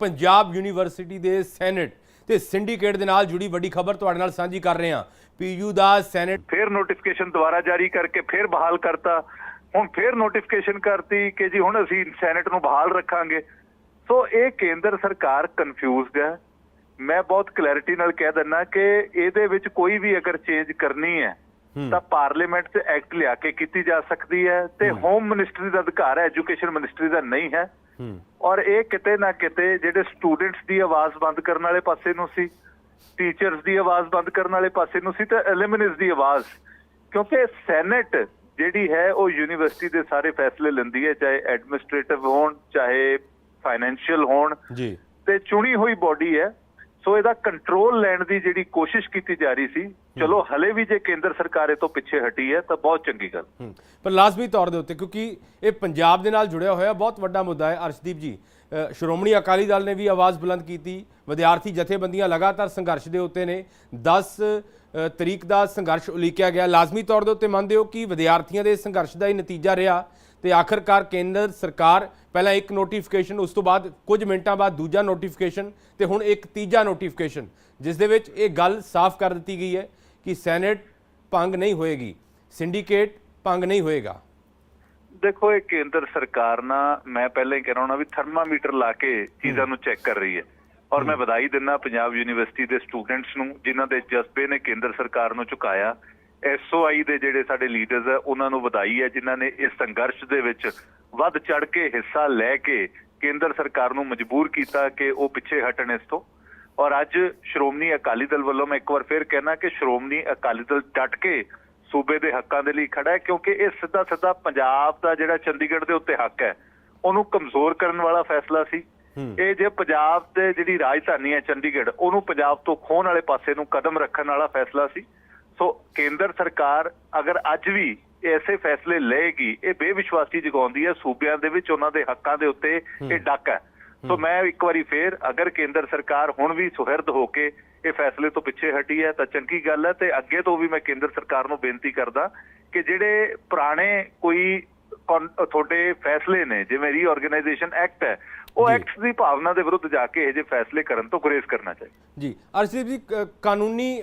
Punjab university ਦੇ senate ਤੇ syndicate ਦੇ ਨਾਲ ਜੁੜੀ ਵੱਡੀ ਖਬਰ ਤੁਹਾਡੇ ਨਾਲ ਸਾਂਝੀ ਕਰ ਰਹੇ ਹਾਂ। ਪੀਯੂ ਦਾ ਸੈਨੇਟ ਫਿਰ ਨੋਟੀਫਿਕੇਸ਼ਨ ਦੁਬਾਰਾ ਜਾਰੀ ਕਰਕੇ ਫਿਰ ਬਹਾਲ ਕਰਤਾ। ਹੁਣ ਫਿਰ ਨੋਟੀਫਿਕੇਸ਼ਨ ਕਰਤੀ ਕਿ ਜੀ ਹੁਣ ਅਸੀਂ ਸੈਨੇਟ ਨੂੰ ਬਹਾਲ ਰੱਖਾਂਗੇ। ਸੋ ਇਹ ਕੇਂਦਰ ਸਰਕਾਰ ਕਨਫਿਊਜ਼ਡ ਹੈ। ਮੈਂ ਬਹੁਤ ਕਲੈਰਿਟੀ ਨਾਲ ਕਹਿ ਦਿੰਦਾ ਕਿ ਇਹਦੇ ਵਿੱਚ ਕੋਈ ਵੀ ਅਗਰ ਚੇਂਜ ਕਰਨੀ ਹੈ ਤਾਂ ਪਾਰਲੀਮੈਂਟ 'ਚ ਐਕਟ ਲਿਆ ਕੇ ਕੀਤੀ ਜਾ ਸਕਦੀ ਹੈ ਤੇ ਹੋਮ ਮਿਨਿਸਟਰੀ ਦਾ ਅਧਿਕਾਰ ਹੈ ਐਜੂਕੇਸ਼ਨ ਮਿਨਿਸਟਰੀ ਦਾ ਨਹੀਂ ਹੈ ਹੂੰ। ਔਰ ਇਹ ਕਿਤੇ ਨਾ ਕਿਤੇ ਜਿਹੜੇ ਸਟੂਡੈਂਟਸ ਦੀ ਆਵਾਜ਼ ਬੰਦ ਕਰਨ ਵਾਲੇ ਪਾਸੇ ਨੂੰ ਸੀ ਟੀਚਰਸ ਦੀ ਆਵਾਜ਼ ਬੰਦ ਕਰਨ ਵਾਲੇ ਪਾਸੇ ਨੂੰ ਸੀ ਤੇ ਐਲਿਮਨਿਸ ਦੀ ਆਵਾਜ਼। ਕਿਉਂਕਿ ਸੈਨੇਟ ਜਿਹੜੀ ਹੈ ਉਹ ਯੂਨੀਵਰਸਿਟੀ ਦੇ ਸਾਰੇ ਫੈਸਲੇ ਲੈਂਦੀ ਹੈ ਚਾਹੇ ਐਡਮਿਨਿਸਟ੍ਰੇਟਿਵ ਹੋਣ ਚਾਹੇ ਫਾਈਨੈਂਸ਼ੀਅਲ ਹੋਣ। ਜੀ। ਤੇ ਚੁਣੀ ਹੋਈ ਬਾਡੀ ਹੈ। ਸੋ ਇਹਦਾ ਕੰਟਰੋਲ ਲੈਣ ਦੀ ਜਿਹੜੀ ਕੋਸ਼ਿਸ਼ ਕੀਤੀ ਜਾ ਰਹੀ ਸੀ ਚਲੋ ਹਲੇ ਵੀ ਜੇ ਕੇਂਦਰ ਸਰਕਾਰ ਇਹ ਤੋਂ ਪਿੱਛੇ ਹਟੀ ਹੈ ਤਾਂ ਬਹੁਤ ਚੰਗੀ ਗੱਲ। ਪਰ ਲਾਜ਼ਮੀ ਤੌਰ ਦੇ ਉੱਤੇ ਕਿਉਂਕਿ ਇਹ ਪੰਜਾਬ ਦੇ ਨਾਲ ਜੁੜਿਆ ਹੋਇਆ ਬਹੁਤ ਵੱਡਾ ਮੁੱਦਾ ਹੈ ਅਰਸ਼ਦੀਪ ਜੀ। ਸ਼੍ਰੋਮਣੀ ਅਕਾਲੀ ਦਲ ਨੇ ਵੀ ਆਵਾਜ਼ ਬੁਲੰਦ ਕੀਤੀ। ਵਿਦਿਆਰਥੀ ਜਥੇਬੰਦੀਆਂ ਲਗਾਤਾਰ ਸੰਘਰਸ਼ ਦੇ ਉੱਤੇ ਨੇ। 10 ਅ, ਤਰੀਕ ਦਾ ਸੰਘਰਸ਼ ਉਲੀਕਿਆ ਗਿਆ। ਲਾਜ਼ਮੀ ਤੌਰ ਦੇ ਉੱਤੇ ਮੰਨਦੇ ਹੋ ਕਿ ਵਿਦਿਆਰਥੀਆਂ ਦੇ ਸੰਘਰਸ਼ ਦਾ ਹੀ ਨਤੀਜਾ ਰਿਹਾ? ਤੇ ਆਖਰਕਾਰ ਕੇਂਦਰ ਸਰਕਾਰ ਪਹਿਲਾਂ ਇੱਕ ਨੋਟੀਫਿਕੇਸ਼ਨ ਉਸ ਤੋਂ ਬਾਅਦ ਕੁਝ ਮਿੰਟਾਂ ਬਾਅਦ ਦੂਜਾ ਨੋਟੀਫਿਕੇਸ਼ਨ ਤੇ ਹੁਣ ਇੱਕ ਤੀਜਾ ਨੋਟੀਫਿਕੇਸ਼ਨ ਜਿਸ ਦੇ ਵਿੱਚ ਇਹ ਗੱਲ ਸਾਫ਼ ਕਰ ਦਿੱਤੀ ਗਈ ਹੈ ਕਿ ਸੈਨੇਟ ਭੰਗ ਨਹੀਂ ਹੋਏਗੀ ਸਿੰਡੀਕੇਟ ਭੰਗ ਨਹੀਂ ਹੋਏਗਾ। ਦੇਖੋ ਇਹ ਕੇਂਦਰ ਸਰਕਾਰ ਨਾ ਮੈਂ ਪਹਿਲਾਂ ਹੀ ਕਹਿ ਰਿਹਾ ਹਾਂ ਵੀ ਥਰਮਾਮੀਟਰ ਲਾ ਕੇ ਚੀਜ਼ਾਂ ਨੂੰ ਚੈੱਕ ਕਰ ਰਹੀ ਹੈ। ਔਰ ਮੈਂ ਵਧਾਈ ਦਿੰਦਾ ਪੰਜਾਬ ਯੂਨੀਵਰਸਿਟੀ ਦੇ ਸਟੂਡੈਂਟਸ ਨੂੰ ਜਿਨ੍ਹਾਂ ਦੇ ਜਜ਼ਬੇ ਨੇ ਕੇਂਦਰ ਸਰਕਾਰ ਨੂੰ ਝੁਕਾਇਆ ਐਸਓਆਈ ਦੇ ਜਿਹੜੇ ਸਾਡੇ ਲੀਡਰਸ ਹੈ ਉਹਨਾਂ ਨੂੰ ਵਧਾਈ ਹੈ ਜਿਨ੍ਹਾਂ ਨੇ ਇਸ ਸੰਘਰਸ਼ ਦੇ ਵਿੱਚ ਵੱਧ ਚੜ ਕੇ ਹਿੱਸਾ ਲੈ ਕੇ ਕੇਂਦਰ ਸਰਕਾਰ ਨੂੰ ਮਜਬੂਰ ਕੀਤਾ ਕਿ ਉਹ ਪਿੱਛੇ ਹਟਣ ਇਸ ਤੋਂ। ਔਰ ਅੱਜ ਸ਼੍ਰੋਮਣੀ ਅਕਾਲੀ ਦਲ ਵੱਲੋਂ ਮੈਂ ਇੱਕ ਵਾਰ ਫੇਰ ਕਹਿਣਾ ਕਿ ਸ਼੍ਰੋਮਣੀ ਅਕਾਲੀ ਦਲ ਡਟ ਕੇ ਸੂਬੇ ਦੇ ਹੱਕਾਂ ਦੇ ਲਈ ਖੜਾ ਹੈ ਕਿਉਂਕਿ ਇਹ ਸਿੱਧਾ ਸਿੱਧਾ ਪੰਜਾਬ ਦਾ ਜਿਹੜਾ ਚੰਡੀਗੜ੍ਹ ਦੇ ਉੱਤੇ ਹੱਕ ਹੈ ਉਹਨੂੰ ਕਮਜ਼ੋਰ ਕਰਨ ਵਾਲਾ ਫੈਸਲਾ ਸੀ। ਇਹ ਜੇ ਪੰਜਾਬ ਦੇ ਜਿਹੜੀ ਰਾਜਧਾਨੀ ਹੈ ਚੰਡੀਗੜ੍ਹ ਉਹਨੂੰ ਪੰਜਾਬ ਤੋਂ ਖੋਹਣ ਵਾਲੇ ਪਾਸੇ ਨੂੰ ਕਦਮ ਰੱਖਣ ਵਾਲਾ ਫੈਸਲਾ ਸੀ। ਸੋ ਕੇਂਦਰ ਸਰਕਾਰ ਅਗਰ ਅੱਜ ਵੀ ਐਸੇ ਫੈਸਲੇ ਲਏਗੀ ਇਹ ਬੇਵਿਸ਼ਵਾਸੀ ਜਗਾਉਂਦੀ ਹੈ ਸੂਬਿਆਂ ਦੇ ਵਿੱਚ ਉਹਨਾਂ ਦੇ ਹੱਕਾਂ ਦੇ ਉੱਤੇ ਇਹ ਡੱਕ ਹੈ। ਸੋ ਮੈਂ ਇੱਕ ਵਾਰੀ ਫੇਰ ਅਗਰ ਕੇਂਦਰ ਸਰਕਾਰ ਹੁਣ ਵੀ ਸੁਹਿਰਦ ਹੋ ਕੇ ਇਹ ਫੈਸਲੇ ਤੋਂ ਪਿੱਛੇ ਹਟੀ ਹੈ ਤਾਂ ਚੰਗੀ ਗੱਲ ਹੈ ਤੇ ਅੱਗੇ ਤੋਂ ਵੀ ਮੈਂ ਕੇਂਦਰ ਸਰਕਾਰ ਨੂੰ ਬੇਨਤੀ ਕਰਦਾ ਕਿ ਜਿਹੜੇ ਪੁਰਾਣੇ ਕੋਈ ਤੁਹਾਡੇ ਫੈਸਲੇ ਨੇ ਜਿਵੇਂ ਰੀਆਰਗੇਨਾਈਜੇਸ਼ਨ ਐਕਟ ਹੈ ਉਹ ਜੀ। ਐਕਟਸ ਦੀ ਭਾਵਨਾ ਦੇ ਵਿਰੁੱਧ ਜਾ ਕੇ ਇਹ ਜੇ ਫੈਸਲੇ ਕਰਨ ਤੋਂ ਗੁਰੇਜ਼ ਕਰਨਾ ਚਾਹੀਦਾ ਜੀ ਅਰਸ਼ਦੀਪ ਜੀ ਕਾਨੂੰਨੀ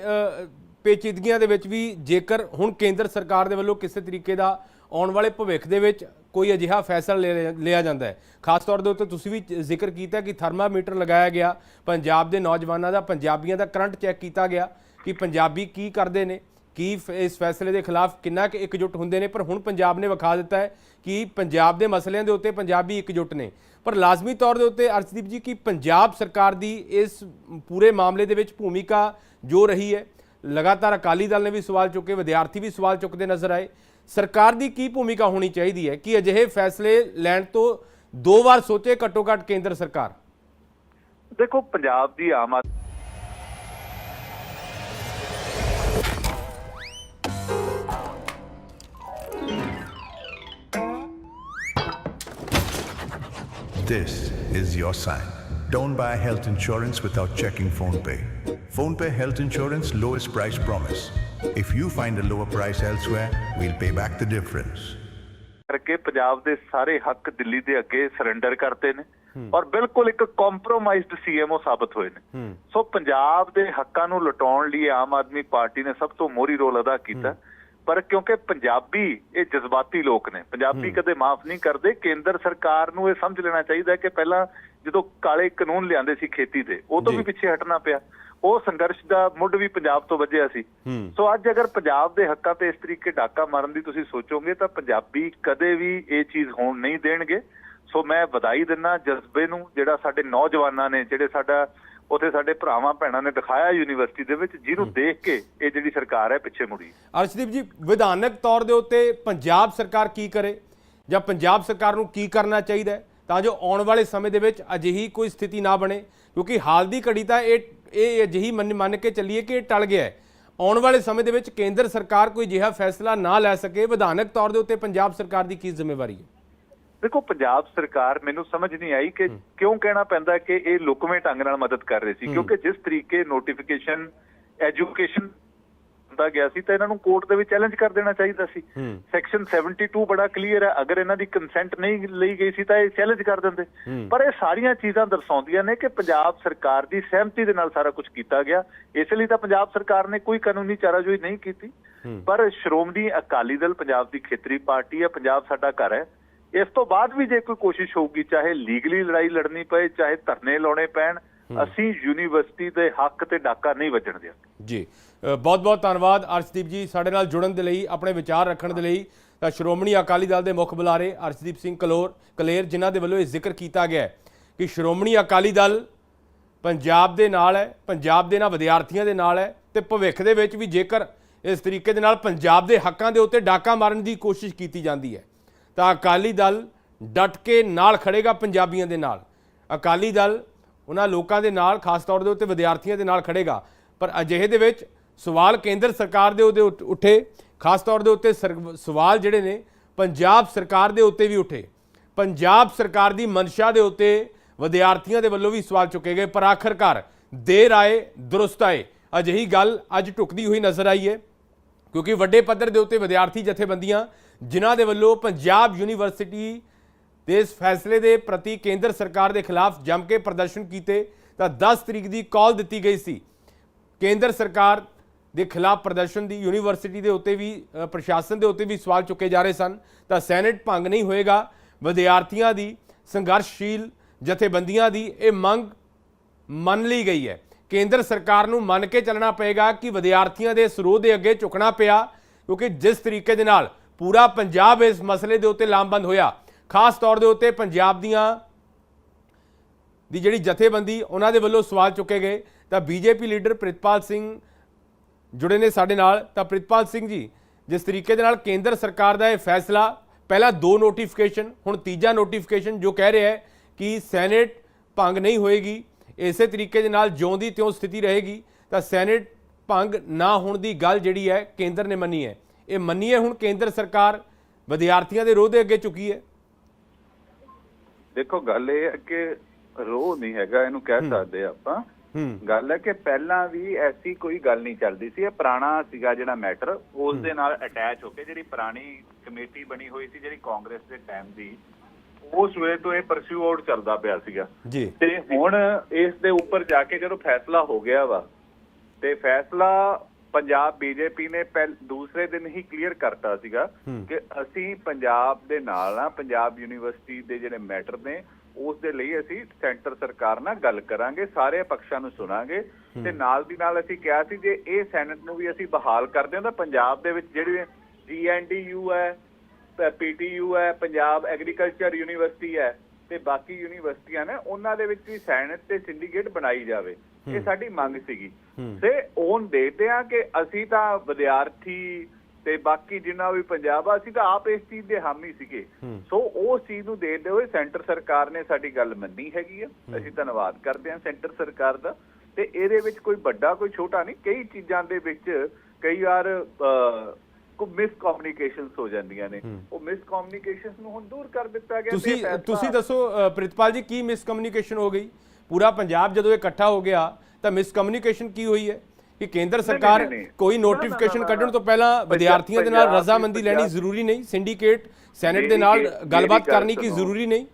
ਪੇਚੀਦਗੀਆਂ ਦੇ ਵਿੱਚ ਵੀ ਜੇਕਰ ਹੁਣ ਕੇਂਦਰ ਸਰਕਾਰ ਦੇ ਵੱਲੋਂ ਕਿਸੇ ਤਰੀਕੇ ਦਾ ਆਉਣ ਵਾਲੇ ਭਵਿੱਖ ਦੇ ਵਿੱਚ ਕੋਈ ਅਜਿਹਾ ਫੈਸਲਾ ਲੈ- ਲਿਆ ਜਾਂਦਾ ਹੈ। ਖਾਸ ਤੌਰ ਦੇ ਉੱਤੇ ਤੁਸੀਂ ਵੀ ਜ਼ਿਕਰ ਕੀਤਾ ਕਿ ਥਰਮਾਮੀਟਰ ਲਗਾਇਆ ਗਿਆ। ਪੰਜਾਬ ਦੇ ਨੌਜਵਾਨਾਂ ਦਾ, ਪੰਜਾਬੀਆਂ ਦਾ ਕਰੰਟ ਚੈੱਕ ਕੀਤਾ ਗਿਆ ਕਿ ਪੰਜਾਬੀ ਕੀ ਕਰਦੇ ਨੇ, ਕੀ ਫ- ਇਸ ਫੈਸਲੇ ਦੇ ਖਿਲਾਫ ਕਿੰਨਾ ਕਿ ਇਕਜੁੱਟ ਹੁੰਦੇ ਨੇ। ਪਰ ਹੁਣ ਪੰਜਾਬ ਨੇ ਵਿਖਾ ਦਿੱਤਾ ਹੈ ਕਿ ਪੰਜਾਬ ਦੇ ਮਸਲਿਆਂ ਦੇ ਉੱਤੇ ਪੰਜਾਬੀ ਇਕਜੁੱਟ ਨੇ। ਪਰ ਲਾਜ਼ਮੀ ਤੌਰ ਦੇ ਉੱਤੇ ਅਰਸ਼ਦੀਪ ਜੀ, ਕਿ ਪੰਜਾਬ ਸਰਕਾਰ ਦੀ ਇਸ ਪੂਰੇ ਮਾਮਲੇ ਦੇ ਵਿੱਚ ਭੂਮਿਕਾ ਜੋ ਰਹੀ ਹੈ, ਲਗਾਤਾਰ ਅਕਾਲੀ ਦਲ ਨੇ ਵੀ ਸਵਾਲ ਚੁੱਕੇ, ਵਿਦਿਆਰਥੀ ਵੀ ਸਵਾਲ ਚੁੱਕਦੇ ਨਜ਼ਰ ਆਏ। ਸਰਕਾਰ ਦੀ ਕੀ ਭੂਮਿਕਾ ਹੋਣੀ ਚਾਹੀਦੀ ਹੈ ਕਿ ਅਜਿਹੇ ਫੈਸਲੇ ਲੈਣ ਤੋਂ ਦੋ ਵਾਰ ਸੋਚੇ ਘੱਟੋ ਘੱਟ ਕੇਂਦਰ ਸਰਕਾਰ ਦੇਖੋ ਪੰਜਾਬ ਦੀ Aam Aadmi This is your sign. Don't buy health insurance without checking PhonePe. PhonePe Health Insurance lowest price promise. If you find a lower price elsewhere, we'll pay back the difference. ਕਰਕੇ ਪੰਜਾਬ ਦੇ ਸਾਰੇ ਹੱਕ ਦਿੱਲੀ ਦੇ ਅੱਗੇ ਸਰੈਂਡਰ ਕਰਤੇ ਨੇ ਔਰ ਬਿਲਕੁਲ ਇੱਕ ਕੰਪਰੋਮਾਈਜ਼ਡ ਸੀਐਮਓ ਸਾਬਤ ਹੋਏ ਨੇ। ਸੋ ਪੰਜਾਬ ਦੇ ਹੱਕਾਂ ਨੂੰ ਲੁਟਾਉਣ ਲਈ ਆਮ ਆਦਮੀ ਪਾਰਟੀ ਨੇ ਸਭ ਤੋਂ ਮੋਹਰੀ ਰੋਲ ਅਦਾ ਕੀਤਾ। ਪਰ ਕਿਉਂਕਿ ਪੰਜਾਬੀ ਇਹ ਜਜ਼ਬਾਤੀ ਲੋਕ ਨੇ ਪੰਜਾਬੀ ਕਦੇ ਮਾਫ ਨਹੀਂ ਕਰਦੇ। ਕੇਂਦਰ ਸਰਕਾਰ ਨੂੰ ਇਹ ਸਮਝ ਲੈਣਾ ਚਾਹੀਦਾ ਹੈ ਕਿ ਪਹਿਲਾਂ ਜਦੋਂ ਕਾਲੇ ਕਾਨੂੰਨ ਲਿਆਂਦੇ ਸੀ ਖੇਤੀ ਦੇ ਉਹ ਤੋਂ। ਵੀ ਪਿੱਛੇ ਹਟਣਾ ਪਿਆ। ਉਹ ਸੰਘਰਸ਼ ਦਾ ਮੁੱਢ ਵੀ ਪੰਜਾਬ ਤੋਂ ਵੱਜਿਆ ਸੀ। ਸੋ ਅੱਜ ਅਗਰ ਪੰਜਾਬ ਦੇ ਹੱਕਾਂ ਤੇ ਇਸ ਤਰੀਕੇ ਡਾਕਾ ਮਾਰਨ ਦੀ ਤੁਸੀਂ ਸੋਚੋਗੇ ਤਾਂ ਪੰਜਾਬੀ ਕਦੇ ਵੀ ਇਹ ਚੀਜ਼ ਹੋਣ ਨਹੀਂ ਦੇਣਗੇ। ਸੋ ਮੈਂ ਵਧਾਈ ਦਿੰਨਾ ਜਜ਼ਬੇ ਨੂੰ ਜਿਹੜਾ ਸਾਡੇ ਨੌਜਵਾਨਾਂ ਨੇ ਜਿਹੜੇ ਸਾਡਾ ਉਥੇ ਸਾਡੇ ਭਰਾਵਾਂ ਭੈਣਾਂ ਨੇ ਦਿਖਾਇਆ ਯੂਨੀਵਰਸਿਟੀ ਦੇ ਵਿੱਚ ਜਿਹਨੂੰ ਦੇਖ ਕੇ ਇਹ ਜਿਹੜੀ ਸਰਕਾਰ ਹੈ ਪਿੱਛੇ ਮੁੜੀ। ਅਰਸ਼ਦੀਪ ਜੀ ਵਿਧਾਨਕ ਤੌਰ ਦੇ ਉੱਤੇ ਪੰਜਾਬ ਸਰਕਾਰ ਕੀ ਕਰੇ? ਜਾਂ ਪੰਜਾਬ ਸਰਕਾਰ ਨੂੰ ਕੀ ਕਰਨਾ ਚਾਹੀਦਾ ਤਾਂ ਜੋ ਆਉਣ ਵਾਲੇ ਸਮੇਂ ਦੇ ਵਿੱਚ ਅਜਿਹੀ ਕੋਈ ਸਥਿਤੀ ਨਾ ਬਣੇ ਕਿਉਂਕਿ ਹਾਲ ਦੀ ਘੜੀ ਤਾਂ ਇਹ ਇਹ ਅਜਿਹੀ ਮੰਨ ਮੰਨ ਕੇ ਚੱਲੀਏ ਕਿ ਇਹ ਟਲ ਗਿਆ ਹੈ। ਆਉਣ ਵਾਲੇ ਸਮੇਂ ਦੇ ਵਿੱਚ ਕੇਂਦਰ ਸਰਕਾਰ ਕੋਈ ਅਜਿਹਾ ਫੈਸਲਾ ਨਾ ਲੈ ਸਕੇ। ਵਿਧਾਨਕ ਤੌਰ ਦੇ ਉੱਤੇ ਪੰਜਾਬ ਸਰਕਾਰ ਦੀ ਕੀ ਜ਼ਿੰਮੇਵਾਰੀ ਹੈ? ਦੇਖੋ ਪੰਜਾਬ ਸਰਕਾਰ ਮੈਨੂੰ ਸਮਝ ਨਹੀਂ ਆਈ ਕਿ ਕਿਉਂ ਕਹਿਣਾ ਪੈਂਦਾ ਕਿ ਇਹ ਲੁਕਵੇਂ ਢੰਗ ਨਾਲ ਮਦਦ ਕਰ ਰਹੀ ਸੀ। ਕਿਉਂਕਿ ਜਿਸ ਤਰੀਕੇ ਨੋਟੀਫਿਕੇਸ਼ਨ ਐਜੂਕੇਸ਼ਨ ਹੁੰਦਾ ਗਿਆ ਸੀ ਤਾਂ ਇਹਨਾਂ ਨੂੰ ਕੋਰਟ ਦੇ ਵਿੱਚ ਚੈਲੰਜ ਕਰ ਦੇਣਾ ਚਾਹੀਦਾ ਸੀ। ਸੈਕਸ਼ਨ 72 ਬੜਾ ਕਲੀਅਰ ਹੈ। ਅਗਰ ਇਹਨਾਂ ਦੀ ਕੰਸੈਂਟ ਨਹੀਂ ਲਈ ਗਈ ਸੀ ਤਾਂ ਇਹ ਚੈਲੰਜ ਕਰ ਦਿੰਦੇ। ਪਰ ਇਹ ਸਾਰੀਆਂ ਚੀਜ਼ਾਂ ਦਰਸਾਉਂਦੀਆਂ ਨੇ ਕਿ ਪੰਜਾਬ ਸਰਕਾਰ ਦੀ ਸਹਿਮਤੀ ਦੇ ਨਾਲ ਸਾਰਾ ਕੁਝ ਕੀਤਾ ਗਿਆ। ਇਸ ਲਈ ਤਾਂ ਪੰਜਾਬ ਸਰਕਾਰ ਨੇ ਕੋਈ ਕਾਨੂੰਨੀ ਚਾਰਾਜੋਈ ਨਹੀਂ ਕੀਤੀ। ਪਰ ਸ਼੍ਰੋਮਣੀ ਅਕਾਲੀ ਦਲ ਪੰਜਾਬ ਦੀ ਖੇਤਰੀ ਪਾਰਟੀ ਹੈ ਪੰਜਾਬ ਸਾਡਾ ਘਰ ਹੈ। ਇਸ ਤੋਂ ਬਾਅਦ ਵੀ ਜੇ ਕੋਈ ਕੋਸ਼ਿਸ਼ ਹੋਊਗੀ ਚਾਹੇ ਲੀਗਲੀ ਲੜਾਈ ਲੜਨੀ ਪਏ ਚਾਹੇ ਧਰਨੇ ਲਾਉਣੇ ਪੈਣ ਅਸੀਂ ਯੂਨੀਵਰਸਿਟੀ ਦੇ ਹੱਕ ਤੇ ਡਾਕਾ ਨਹੀਂ ਵੱਜਣ ਦਿਆਂਗੇ ਜੀ। ਬਹੁਤ ਬਹੁਤ ਧੰਨਵਾਦ ਅਰਸ਼ਦੀਪ ਜੀ ਸਾਡੇ ਨਾਲ ਜੁੜਨ ਦੇ ਲਈ ਆਪਣੇ ਵਿਚਾਰ ਰੱਖਣ ਦੇ ਲਈ। ਸ਼੍ਰੋਮਣੀ ਅਕਾਲੀ ਦਲ ਦੇ ਮੁੱਖ ਬੁਲਾਰੇ ਅਰਸ਼ਦੀਪ ਸਿੰਘ ਕਲੋਰ ਕਲੇਰ ਜਿਨ੍ਹਾਂ ਦੇ ਵੱਲੋਂ ਇਹ ਜ਼ਿਕਰ ਕੀਤਾ ਗਿਆ ਕਿ ਸ਼੍ਰੋਮਣੀ ਅਕਾਲੀ ਦਲ ਪੰਜਾਬ ਦੇ ਨਾਲ ਹੈ ਪੰਜਾਬ ਦੇ ਨਾਲ ਵਿਦਿਆਰਥੀਆਂ ਦੇ ਨਾਲ ਹੈ ਤੇ ਭਵਿੱਖ ਦੇ ਵਿੱਚ ਵੀ ਜੇਕਰ ਇਸ ਤਰੀਕੇ ਦੇ ਨਾਲ ਪੰਜਾਬ ਦੇ ਹੱਕਾਂ ਦੇ ਉੱਤੇ ਡਾਕਾ ਮਾਰਨ ਦੀ ਕੋਸ਼ਿਸ਼ ਕੀਤੀ ਜਾਂਦੀ ਹੈ ਤਾਂ ਅਕਾਲੀ ਦਲ ਡਟ ਕੇ ਨਾਲ ਖੜੇਗਾ ਪੰਜਾਬੀਆਂ ਦੇ ਨਾਲ। ਅਕਾਲੀ ਦਲ ਉਹਨਾਂ ਲੋਕਾਂ ਦੇ ਨਾਲ, ਖਾਸ ਤੌਰ ਦੇ ਉੱਤੇ ਵਿਦਿਆਰਥੀਆਂ ਦੇ ਨਾਲ ਖੜੇਗਾ। ਪਰ ਅਜਿਹੇ ਦੇ ਵਿੱਚ ਸਵਾਲ ਕੇਂਦਰ ਸਰਕਾਰ ਦੇ ਉਹਦੇ ਉੱਤ- ਉੱਠੇ, ਖਾਸ ਤੌਰ ਦੇ ਉੱਤੇ ਸਰ- ਸਵਾਲ ਜਿਹੜੇ ਨੇ, ਪੰਜਾਬ ਸਰਕਾਰ ਦੇ ਉੱਤੇ ਵੀ ਉੱਠੇ। ਪੰਜਾਬ ਸਰਕਾਰ ਦੀ ਮਨਸ਼ਾ ਦੇ ਉੱਤੇ ਵਿਦਿਆਰਥੀਆਂ ਦੇ ਵੱਲੋਂ ਵੀ ਸਵਾਲ ਚੁੱਕੇ ਗਏ, ਪਰ ਆਖਰਕਾਰ ਦੇਰ ਆਏ, ਦਰੁਸਤ ਆਏ। ਅਜਿਹੀ ਗੱਲ ਅੱਜ ਟੁਕਦੀ ਹੋਈ ਨਜ਼ਰ ਆਈ ਹੈ, ਕਿਉਂਕਿ ਵੱਡੇ ਪੱਧਰ ਦੇ ਉੱਤੇ ਵਿਦਿਆਰਥੀ ਜਥੇਬੰਦੀਆਂ, ਜਿਨ੍ਹਾਂ ਦੇ ਵੱਲੋਂ ਪੰਜਾਬ ਯੂਨੀਵਰਸਿਟੀ ਦੇ ਇਸ ਫੈਸਲੇ ਦੇ ਪ੍ਰਤੀ ਕੇਂਦਰ ਸਰਕਾਰ ਦੇ ਖਿਲਾਫ ਜੰਮ ਕੇ ਪ੍ਰਦਰਸ਼ਨ ਕੀਤੇ ਤਾਂ 10 ਤਰੀਕ ਦੀ ਕਾਲ ਦਿੱਤੀ ਗਈ ਸੀ। ਕੇਂਦਰ ਸਰਕਾਰ ਦੇ ਖਿਲਾਫ ਪ੍ਰਦਰਸ਼ਨ ਦੀ ਯੂਨੀਵਰਸਿਟੀ ਦੇ ਉੱਤੇ ਵੀ ਪ੍ਰਸ਼ਾਸਨ ਦੇ ਉੱਤੇ ਵੀ ਸਵਾਲ ਚੁੱਕੇ ਜਾ ਰਹੇ ਸਨ। ਤਾਂ ਸੈਨੇਟ ਭੰਗ ਨਹੀਂ ਹੋਏਗਾ। ਵਿਦਿਆਰਥੀਆਂ ਦੀ, ਸੰਘਰਸ਼ਸ਼ੀਲ ਜਥੇਬੰਦੀਆਂ ਦੀ ਇਹ ਮੰਗ ਮੰਨ ਲਈ ਗਈ ਹੈ। ਕੇਂਦਰ ਸਰਕਾਰ ਨੂੰ ਮੰਨ ਕੇ ਚੱਲਣਾ ਪਏਗਾ ਕਿ ਵਿਦਿਆਰਥੀਆਂ ਦੇ ਸਰੋਹ ਦੇ ਅੱਗੇ ਝੁਕਣਾ ਪਿਆ, ਕਿਉਂਕਿ ਜਿਸ ਤਰੀਕੇ ਦੇ ਨਾਲ ਪੂਰਾ ਪੰਜਾਬ ਇਸ ਮਸਲੇ ਦੇ ਉੱਤੇ ਲਾਮਬੰਦ ਹੋਇਆ ਖਾਸ ਤੌਰ ਦੇ ਉੱਤੇ ਪੰਜਾਬ ਦੀਆਂ ਦੀ ਜਿਹੜੀ ਜਥੇਬੰਦੀ, ਉਹਨਾਂ ਦੇ ਵੱਲੋਂ ਸਵਾਲ ਚੁੱਕੇ ਗਏ। ਤਾਂ ਬੀਜੇਪੀ ਲੀਡਰ ਪ੍ਰਿਤਪਾਲ ਸਿੰਘ ਜੁੜੇ ਨੇ ਸਾਡੇ ਨਾਲ। ਤਾਂ ਪ੍ਰਿਤਪਾਲ ਸਿੰਘ ਜੀ, ਜਿਸ ਤਰੀਕੇ ਦੇ ਨਾਲ ਕੇਂਦਰ ਸਰਕਾਰ ਦਾ ਇਹ ਫੈਸਲਾ, ਪਹਿਲਾਂ ਦੋ ਨੋਟੀਫਿਕੇਸ਼ਨ ਹੁਣ ਤੀਜਾ ਨੋਟੀਫਿਕੇਸ਼ਨ ਜੋ ਕਹਿ ਰਿਹਾ ਹੈ ਕਿ ਸੈਨੇਟ ਭੰਗ ਨਹੀਂ ਹੋਏਗੀ, ਇਸੇ ਤਰੀਕੇ ਦੇ ਨਾਲ ਜਿਉਂ ਦੀ ਤਿਉਂ ਸਥਿਤੀ ਰਹੇਗੀ, ਤਾਂ ਸੈਨੇਟ ਭੰਗ ਨਾ ਹੋਣ ਦੀ ਗੱਲ ਜਿਹੜੀ ਹੈ ਕੇਂਦਰ ਨੇ ਮੰਨੀ ਹੈ। ਇਹ ਮੰਨੀ ਹੈ ਹੁਣ ਕੇਂਦਰ ਸਰਕਾਰ ਵਿਦਿਆਰਥੀਆਂ ਦੇ ਰੋਹ ਦੇ ਅੱਗੇ ਚੁੱਕੀ ਹੈ। ਦੇਖੋ ਗੱਲ ਇਹ ਹੈ ਕਿ ਰੋਹ ਨਹੀਂ ਹੈਗਾ ਇਹਨੂੰ ਕਹਿ ਸਕਦੇ ਆਪਾਂ। ਗੱਲ ਹੈ ਕਿ ਪਹਿਲਾਂ ਵੀ ਐਸੀ ਕੋਈ ਗੱਲ ਨਹੀਂ ਚੱਲਦੀ ਸੀ। ਇਹ ਪੁਰਾਣਾ ਸੀਗਾ ਜਿਹੜਾ ਮੈਟਰ ਉਸ ਦੇ ਨਾਲ ਅਟੈਚ ਹੋ ਕੇ ਜਿਹੜੀ ਪੁਰਾਣੀ ਕਮੇਟੀ ਬਣੀ ਹੋਈ ਸੀ ਜਿਹੜੀ ਕਾਂਗਰਸ ਦੇ ਟਾਈਮ ਦੀ ਉਸ ਵੇਲੇ ਤੋਂ ਇਹ ਪਰਸਿਊ ਆਊਟ ਚੱਲਦਾ ਪਿਆ ਸੀਗਾ। ਜੀ। ਤੇ ਹੁਣ ਇਸ ਦੇ ਉੱਪਰ ਜਾ ਕੇ ਜਦੋਂ ਫੈਸਲਾ ਹੋ ਗਿਆ ਵਾ ਤੇ ਫੈਸਲਾ ਪੰਜਾਬ ਬੀਜੇਪੀ ਨੇ ਪਹਿਲ ਦੂਸਰੇ ਦਿਨ ਹੀ ਕਲੀਅਰ ਕਰਤਾ ਸੀਗਾ। ਕਿ ਅਸੀਂ ਪੰਜਾਬ ਦੇ ਨਾਲ ਆ ਪੰਜਾਬ ਯੂਨੀਵਰਸਿਟੀ ਦੇ ਜਿਹੜੇ ਮੈਟਰ ਨੇ ਉਸ ਦੇ ਲਈ ਅਸੀਂ ਸੈਂਟਰ ਸਰਕਾਰ ਨਾਲ ਗੱਲ ਕਰਾਂਗੇ ਸਾਰੇ ਪੱਖਾਂ ਨੂੰ ਸੁਣਾਂਗੇ ਤੇ ਨਾਲ ਦੀ ਨਾਲ ਅਸੀਂ ਕਿਹਾ ਸੀ ਜੇ ਇਹ ਸੈਨੇਟ ਨੂੰ ਵੀ ਅਸੀਂ ਬਹਾਲ ਕਰਦੇ ਹਾਂ ਤਾਂ ਪੰਜਾਬ ਦੇ ਵਿੱਚ ਜਿਹੜੀ ਜੀਐਨਡੀਯੂ ਹੈ ਪੀਟੀਯੂ ਹੈ ਪੰਜਾਬ ਐਗਰੀਕਲਚਰ ਯੂਨੀਵਰਸਿਟੀ ਹੈ ਤੇ ਬਾਕੀ ਯੂਨੀਵਰਸਿਟੀਆਂ ਨੇ ਉਹਨਾਂ ਦੇ ਵਿੱਚ ਵੀ ਸੈਨੇਟ ਤੇ ਸਿੰਡੀਕੇਟ ਬਣਾਈ ਜਾਵੇ ਇਹ ਸਾਡੀ ਮੰਗ ਸੀਗੀ। ਤੇ ਉਹਨ ਦੇਖਦੇ ਆ ਕਿ ਅਸੀਂ ਤਾਂ ਵਿਦਿਆਰਥੀ ਤੇ ਬਾਕੀ ਜਿੰਨਾ ਵੀ ਪੰਜਾਬ ਆ ਅਸੀਂ ਤਾਂ ਆਪ ਇਸ ਚੀਜ਼ ਦੇ ਹਾਮੀ ਸੀਗੇ। ਸੋ ਉਸ ਚੀਜ਼ ਨੂੰ ਦੇਖਦੇ ਹੋਏ ਸੈਂਟਰ ਸਰਕਾਰ ਨੇ ਸਾਡੀ ਗੱਲ ਮੰਨੀ ਹੈਗੀ ਆ। ਅਸੀਂ ਧੰਨਵਾਦ ਕਰਦੇ ਹਾਂ ਸੈਂਟਰ ਸਰਕਾਰ ਦਾ। ਤੇ ਇਹਦੇ ਵਿੱਚ ਕੋਈ ਵੱਡਾ ਕੋਈ ਛੋਟਾ ਨਹੀਂ ਕਈ ਚੀਜ਼ਾਂ ਦੇ ਵਿੱਚ ਕਈ ਵਾਰ ਕੋਈ ਮਿਸ ਕਮਿਊਨੀਕੇਸ਼ਨਸ ਹੋ ਜਾਂਦੀਆਂ ਨੇ। ਉਹ ਮਿਸ ਕਮਿਊਨੀਕੇਸ਼ਨਸ ਨੂੰ ਹੁਣ ਦੂਰ ਕਰ ਦਿੱਤਾ ਗਿਆ ਤੁਸੀਂ ਤੁਸੀਂ ਦੱਸੋ ਪ੍ਰਿਤਪਾਲ ਜੀ ਕੀ ਮਿਸਕਮਿਊਨੀਕੇਸ਼ਨ ਹੋ ਗਈ? ਪੂਰਾ ਪੰਜਾਬ ਜਦੋਂ ਇਕੱਠਾ ਹੋ ਗਿਆ ਤਾਂ ਮਿਸਕਮਿਊਨੀਕੇਸ਼ਨ ਕੀ ਹੋਈ ਹੈ ਕਿ ਕੇਂਦਰ ਸਰਕਾਰ। ਕੋਈ ਨੋਟੀਫਿਕੇਸ਼ਨ ਕੱਢਣ। ਤੋਂ ਪਹਿਲਾਂ ਵਿਦਿਆਰਥੀਆਂ ਦੇ ਨਾਲ ਰਜ਼ਾਮੰਦੀ ਲੈਣੀ ਜ਼ਰੂਰੀ ਨਹੀਂ ਸਿੰਡੀਕੇਟ ਸੈਨੇਟ ਦੇ ਨਾਲ ਗੱਲ- ਗੱਲਬਾਤ ਕਰਨੀ ਕੀ। ਜ਼ਰੂਰੀ ਨਹੀਂ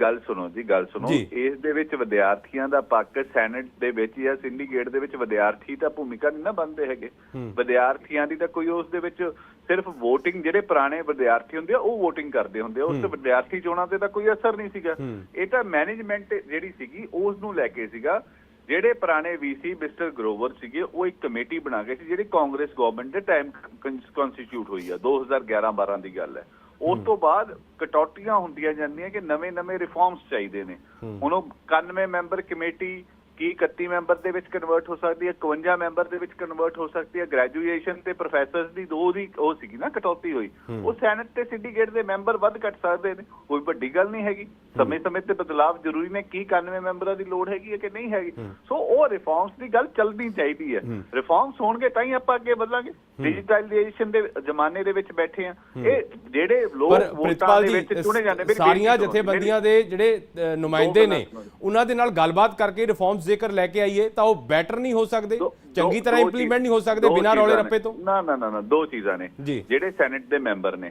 ਗੱਲ ਸੁਣੋ ਜੀ ਗੱਲ ਸੁਣੋ। ਇਸ ਦੇ ਵਿੱਚ ਵਿਦਿਆਰਥੀਆਂ ਦਾ ਪੱਖ ਸੈਨੇਟ ਦੇ ਵਿੱਚ ਜਾਂ ਸਿੰਡੀਕੇਟ ਦੇ ਵਿੱਚ ਵਿਦਿਆਰਥੀ ਤਾਂ ਭੂਮਿਕਾ ਨਹੀਂ ਨਾ ਬਣਦੇ ਹੈਗੇ। ਵਿਦਿਆਰਥੀਆਂ ਦੀ ਤਾਂ ਕੋਈ ਉਸ ਦੇ ਵਿੱਚ ਸਿਰਫ VOTING ਜਿਹੜੇ ਪੁਰਾਣੇ ਵਿਦਿਆਰਥੀ ਹੁੰਦੇ ਆ ਉਹ VOTING ਕਰਦੇ ਹੁੰਦੇ ਆ। ਉਸ ਤੇ ਵਿਦਿਆਰਥੀ ਚੋਣਾਂ ਤੇ ਤਾਂ ਕੋਈ ਅਸਰ ਨਹੀਂ ਸੀਗਾ। ਇਹ ਤਾਂ ਮੈਨੇਜਮੈਂਟ ਜਿਹੜੀ ਸੀਗੀ ਉਸ ਨੂੰ ਲੈ ਕੇ ਸੀਗਾ ਜਿਹੜੇ ਪੁਰਾਣੇ ਵੀਸੀ ਮਿਸਟਰ ਗਰੋਵਰ ਸੀਗੇ ਉਹ ਇੱਕ ਕਮੇਟੀ ਬਣਾ ਗਏ ਸੀ ਜਿਹੜੀ ਕਾਂਗਰਸ ਗਵਰਨਮੈਂਟ ਦੇ ਟਾਈਮ ਕਨਸਟੀਟਿਊਟ ਹੋਈ ਆ 2011-12 ਦੀ ਗੱਲ ਹੈ। ਉਸ ਤੋਂ ਬਾਅਦ ਕਟੌਤੀਆਂ ਹੁੰਦੀਆਂ ਜਾਂਦੀਆਂ ਕਿ ਨਵੇਂ-ਨਵੇਂ ਰਿਫਾਰਮਸ ਚਾਹੀਦੇ ਨੇ। ਹੁਣ ਉਹ 91 ਮੈਂਬਰ ਕਮੇਟੀ ਕੀ 31 ਮੈਂਬਰ ਦੇ ਵਿੱਚ ਕਨਵਰਟ ਹੋ ਸਕਦੀ ਹੈ 51 ਮੈਂਬਰ ਦੇ ਵਿੱਚ ਕਨਵਰਟ ਹੋ ਸਕਦੀ ਹੈ ਗ੍ਰੈਜੂਏਸ਼ਨ ਤੇ ਪ੍ਰੋਫੈਸਰਸ ਦੀ ਦੋ ਦੀ ਉਹ ਸੀਗੀ ਨਾ ਕਟੌਤੀ ਹੋਈ। ਉਹ ਸੈਨੇਟ ਤੇ ਸਿੰਡੀਕੇਟ ਦੇ ਮੈਂਬਰ ਵੱਧ ਘਟ ਸਕਦੇ ਨੇ ਕੋਈ ਵੱਡੀ ਗੱਲ ਨਹੀਂ ਹੈਗੀ। ਸਮੇਂ-ਸਮੇਂ ਤੇ ਬਦਲਾਵ ਜ਼ਰੂਰੀ ਨੇ ਕੀ 91 ਮੈਂਬਰਾਂ ਦੀ ਲੋੜ ਹੈਗੀ ਹੈ ਕਿ ਨਹੀਂ ਹੈਗੀ। ਸੋ ਉਹ ਰਿਫਾਰਮਸ ਦੀ ਗੱਲ ਚੱਲਣੀ ਚਾਹੀਦੀ ਹੈ। ਰਿਫਾਰਮਸ ਹੋਣਗੇ ਤਾਂ ਹੀ ਆਪਾਂ ਅੱਗੇ ਵਧਾਂਗੇ। ਡਿਜੀਟਲਾਈਜੇਸ਼ਨ ਦੇ ਜ਼ਮਾਨੇ ਦੇ ਵਿੱਚ ਬੈਠੇ ਆ। ਇਹ ਜਿਹੜੇ ਲੋਕ ਵੋਟਾਂ ਦੇ ਵਿੱਚ ਚੁਣੇ ਜਾਂਦੇ ਮੇਰੀ ਸਾਰੀਆਂ ਜਥੇਬੰਦੀਆਂ ਦੇ ਜਿਹੜੇ ਨੁਮਾਇੰਦੇ ਨੇ। ਉਹਨਾਂ ਦੇ ਨਾਲ ਗੱਲਬਾਤ ਕਰਕੇ ਰਿਫਾਰਮਸ ਜੇਕਰ ਲੈ ਕੇ ਆਈਏ ਤਾਂ ਉਹ ਬੈਟਰ ਨਹੀਂ ਹੋ ਸਕਦੇ। ਚੰਗੀ ਤਰ੍ਹਾਂ ਇੰਪਲੀਮੈਂਟ ਨਹੀਂ ਹੋ ਸਕਦੇ ਬਿਨਾਂ ਰੌਲੇ ਰੱਪੇ। ਤੋਂ? ਨਾ। ਨਾ ਨਾ ਨਾ ਦੋ ਚੀਜ਼ਾਂ ਨੇ। ਜਿਹੜੇ ਸੈਨੇਟ ਦੇ ਮੈਂਬਰ ਨੇ।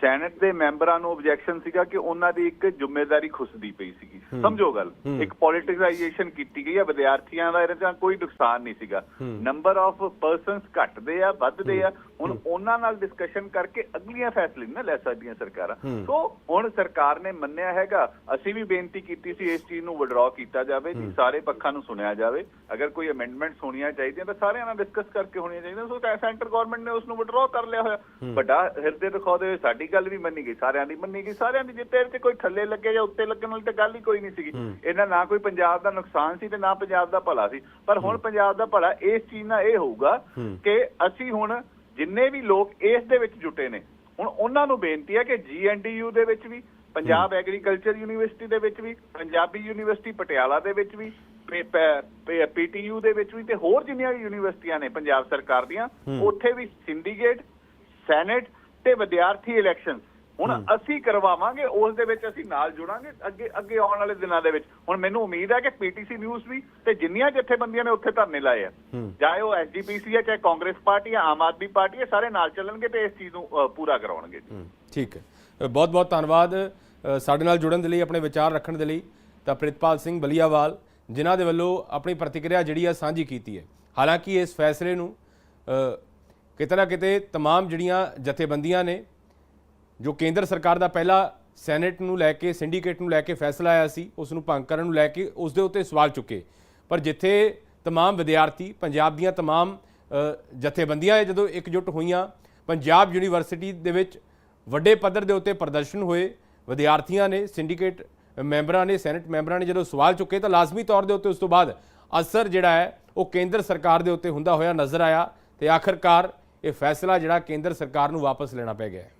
ਸੈਨੇਟ ਦੇ ਮੈਂਬਰਾਂ ਨੂੰ ਆਬਜੈਕਸ਼ਨ ਸੀਗਾ ਕਿ ਉਹਨਾਂ ਦੀ ਇੱਕ ਜ਼ਿੰਮੇਵਾਰੀ ਖੁੱਸਦੀ ਪਈ ਸੀਗੀ। ਸਮਝੋ ਗੱਲ। ਇੱਕ ਪੋਲਿਟਿਕਾਈਜੇਸ਼ਨ ਕੀਤੀ ਗਈ ਹੈ ਵਿਦਿਆਰਥੀਆਂ ਦਾ ਇਹਦੇ ਨਾਲ ਕੋਈ ਨੁਕਸਾਨ ਨਹੀਂ ਸੀਗਾ। ਨੰਬਰ ਆਫ ਪਰਸਨਸ ਘਟਦੇ ਆ ਵੱਧਦੇ ਆ ਹੁਣ ਉਹਨਾਂ ਨਾਲ ਡਿਸਕਸ਼ਨ ਕਰਕੇ ਅਗਲੀਆਂ ਫੈਸਲੇ ਨਾ ਲੈ ਸਕਦੀਆਂ ਸਰਕਾਰਾਂ। ਸੋ ਹੁਣ ਸਰਕਾਰ ਨੇ ਮੰਨਿਆ ਹੈਗਾ ਅਸੀਂ ਵੀ ਬੇਨਤੀ ਕੀਤੀ ਸੀ ਇਸ ਚੀਜ਼ ਨੂੰ ਵਿਡਰਾਅ ਕੀਤਾ ਜਾਵੇ ਜੀ ਸਾਰੇ ਪੱਖਾਂ ਨੂੰ ਸੁਣਿਆ ਜਾਵੇ। ਅਗਰ ਕੋਈ ਅਮੈਂਡਮੈਂਟਸ ਹੋਣੀਆਂ ਚਾਹੀਦੀਆਂ ਤਾਂ ਸਾਰਿਆਂ ਨਾਲ ਡਿਸਕਸ ਕਰਕੇ ਹੋਣੀਆਂ ਚਾਹੀਦੀਆਂ। ਸੋ ਸੈਂਟਰ ਗਵਰਨਮੈਂਟ ਨੇ ਉਸ ਨੂੰ ਵਿਡਰਾਅ ਕਰ ਲਿਆ ਹੋਇਆ। ਵੱਡਾ ਹਿਰਦੇ ਦਿਖਾਉਂਦੇ ਹੋਏ ਸਾਡੀ ਗੱਲ ਵੀ ਮੰਨੀ ਗਈ ਸਾਰਿਆਂ ਦੀ ਮੰਨੀ ਗਈ। ਸਾਰਿਆਂ ਦੀ ਜਿੱਤੇ ਤੇ ਕੋਈ ਥੱਲੇ ਲੱਗੇ ਜਾਂ ਉੱਤੇ ਲੱਗਣ ਵਾਲੀ ਤਾਂ ਗੱਲ ਹੀ ਕੋਈ ਨਹੀਂ ਸੀਗੀ। ਇਹਨਾਂ ਨਾ ਕੋਈ ਪੰਜਾਬ ਦਾ ਨੁਕਸਾਨ ਸੀ ਤੇ ਨਾ ਪੰਜਾਬ ਦਾ ਭਲਾ ਸੀ। ਪਰ ਹੁਣ ਪੰਜਾਬ ਦਾ ਭਲਾ ਇਸ ਚੀਜ਼ ਨਾਲ ਇਹ ਹੋਊਗਾ ਕਿ ਅਸੀਂ ਹੁਣ ਜਿੰਨੇ ਵੀ ਲੋਕ ਇਸ ਦੇ ਵਿੱਚ ਜੁਟੇ ਨੇ ਹੁਣ ਉਹਨਾਂ ਨੂੰ ਬੇਨਤੀ ਹੈ ਕਿ ਜੀਐਨਡੀਯੂ ਦੇ ਵਿੱਚ ਵੀ ਪੰਜਾਬ ਐਗਰੀਕਲਚਰ ਯੂਨੀਵਰਸਿਟੀ ਦੇ ਵਿੱਚ ਵੀ ਪੰਜਾਬੀ ਯੂਨੀਵਰਸਿਟੀ ਪਟਿਆਲਾ ਦੇ ਵਿੱਚ ਵੀ ਪੀਟੀਯੂ ਦੇ ਵਿੱਚ ਵੀ ਤੇ ਹੋਰ ਜਿੰਨੀਆਂ ਵੀ ਯੂਨੀਵਰਸਿਟੀਆਂ ਨੇ ਪੰਜਾਬ ਸਰਕਾਰ ਦੀਆਂ ਉੱਥੇ ਵੀ ਸਿੰਡੀਕੇਟ ਸੈਨੇਟ ਤੇ ਵਿਦਿਆਰਥੀ ਇਲੈਕਸ਼ਨ ਹੁਣ ਅਸੀਂ ਕਰਵਾਵਾਂਗੇ ਉਸ ਦੇ ਵਿੱਚ ਅਸੀਂ ਨਾਲ ਜੁੜਾਂਗੇ ਅੱਗੇ ਅੱਗੇ ਆਉਣ ਵਾਲੇ ਦਿਨਾਂ ਦੇ ਵਿੱਚ ਹੁਣ ਮੈਨੂੰ ਉਮੀਦ ਹੈ ਕਿ ਪੀਟੀਸੀ ਨਿਊਜ਼ ਵੀ ਤੇ ਜਿੰਨੀਆਂ ਜਥੇਬੰਦੀਆਂ ਨੇ ਉੱਥੇ ਧਰਨੇ ਲਾਏ ਆ ਚਾਹੇ ਉਹ ਐਸਜੀਪੀਸੀ ਹੈ ਚਾਹੇ ਕਾਂਗਰਸ ਪਾਰਟੀ ਹੈ ਆਮ ਆਦਮੀ ਪਾਰਟੀ ਹੈ ਸਾਰੇ ਨਾਲ ਚੱਲਣਗੇ ਤੇ ਇਸ ਚੀਜ਼ ਨੂੰ ਅ, ਪੂਰਾ ਕਰਵਾਉਣਗੇ ਜੀ ਹੂੰ, ਠੀਕ ਹੈ ਬਹੁਤ ਬਹੁਤ ਧੰਨਵਾਦ ਅ, ਸਾਡੇ ਨਾਲ ਜੁੜਨ ਦੇ ਲਈ ਆਪਣੇ ਵਿਚਾਰ ਰੱਖਣ ਦੇ ਲਈ ਤਾਂ ਪ੍ਰਿਤਪਾਲ ਸਿੰਘ ਬਲੀਆਵਾਲ ਜਿਨ੍ਹਾਂ ਦੇ ਵੱਲੋਂ ਆਪਣੀ ਪ੍ਰਤੀਕਿਰਿਆ ਜਿਹੜੀ ਆ ਸਾਂਝੀ ਕੀਤੀ ਹੈ ਹਾਲਾਂਕਿ ਇਸ ਫੈਸਲੇ ਨੂੰ ਅ, ਕਿਤੇ ਨਾ ਕਿਤੇ तमाम ਜਿਹੜੀਆਂ ਜਥੇਬੰਦੀਆਂ ਨੇ ਜੋ ਕੇਂਦਰ ਸਰਕਾਰ ਦਾ ਪਹਿਲਾ ਸੈਨੇਟ ਨੂੰ ਲੈ ਕੇ ਸਿੰਡੀਕੇਟ ਨੂੰ ਲੈ ਕੇ ਫੈਸਲਾ ਆਇਆ ਸੀ ਉਸ ਨੂੰ ਭੰਗ ਕਰਨ ਨੂੰ ਲੈ ਕੇ ਉਸ ਦੇ ਉੱਤੇ ਸਵਾਲ ਚੁੱਕੇ ਪਰ ਜਿੱਥੇ तमाम ਵਿਦਿਆਰਥੀ ਪੰਜਾਬ ਦੀਆਂ तमाम ਅ, ਜਥੇਬੰਦੀਆਂ ਇਹ ਜਦੋਂ ਇਕਜੁੱਟ ਹੋਈਆਂ ਪੰਜਾਬ ਯੂਨੀਵਰਸਿਟੀ ਦੇ ਵਿੱਚ ਵੱਡੇ ਪੱਧਰ ਦੇ ਉੱਤੇ ਪ੍ਰਦਰਸ਼ਨ ਹੋਏ ਵਿਦਿਆਰਥੀਆਂ ਨੇ ਸਿੰਡੀਕੇਟ ਮੈਂਬਰਾਂ ਨੇ ਸੈਨੇਟ ਮੈਂਬਰਾਂ ਨੇ ਜਦੋਂ ਸਵਾਲ ਚੁੱਕੇ ਤਾਂ ਲਾਜ਼ਮੀ ਤੌਰ ਦੇ ਉੱਤੇ ਉਸ ਤੋਂ ਬਾਅਦ ਅਸਰ ਜਿਹੜਾ ਹੈ ਉਹ ਕੇਂਦਰ ਸਰਕਾਰ ਦੇ ਉੱਤੇ ਹੁੰਦਾ ਹੋਇਆ ਨਜ਼ਰ ਆਇਆ ਤੇ ਆਖਰਕਾਰ ਇਹ ਫੈਸਲਾ ਜਿਹੜਾ ਕੇਂਦਰ ਸਰਕਾਰ ਨੂੰ ਵਾਪਸ ਲੈਣਾ ਪੈ ਗਿਆ ਹੈ